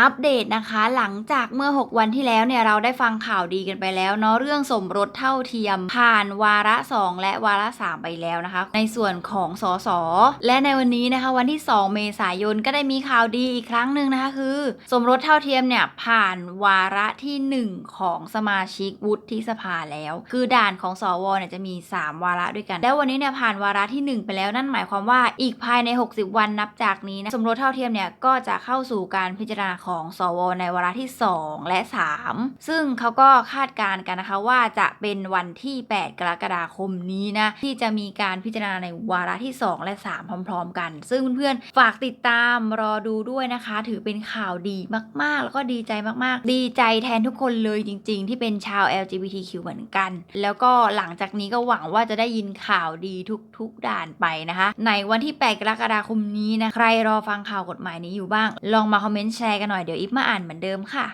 อัปเดตนะคะ หลังจากเมื่อ 6 วันที่แล้วเนี่ยเราได้ฟังข่าวดีกันไปแล้วเนาะเรื่องสมรสเท่าเทียม ผ่านวาระ 2 และวาระ 3 ไปแล้วนะคะ ในส่วนของสสและในวันนี้นะคะ วันที่ 2 เมษายนก็ได้มีข่าวดีอีกครั้งหนึ่งนะคะ คือ สมรสเท่าเทียมเนี่ยผ่านวาระทีหนึ่1 ของสมาชิกวุฒิสภาแล้ว คือด่านของสวเนี่ยจะมี 3 วาระด้วยกัน แล้ววันนี้เนี่ยผ่านวาระทีหนึ่1 ไปแล้วนั่นหมายความว่าอีกภายใน 60 วันนับจากนี้นะสมรสเท่าเทียมเนี่ยก็จะเข้าสู่การพิจารณาของสวในวาระที่ 2 และ 3 ซึ่งเขาก็คาดการณ์กันนะคะว่าจะเป็นวันที่ 8 กรกฎาคมนี้นะ ที่จะมีการพิจารณาในวาระที่ 2 และ 3 พร้อม ๆ กัน ซึ่งเพื่อนๆฝากติดตามรอดูด้วยนะคะ ถือเป็นข่าวดีมากๆ แล้วก็ดีใจมากๆ ดีใจแทนทุกคนเลยจริง ๆ ที่เป็นชาว LGBTQ เหมือนกัน แล้วก็หลังจากนี้ก็หวังว่าจะได้ยินข่าวดีทุกๆด่านไปนะคะ ในวันที่ 8 กรกฎาคมนี้นะใครรอฟังข่าวกฎหมายนี้อยู่บ้าง ลองมาคอมเมนต์แชร์กันหน่อยเดี๋ยวอิฟมาอ่านเหมือนเดิมค่ะ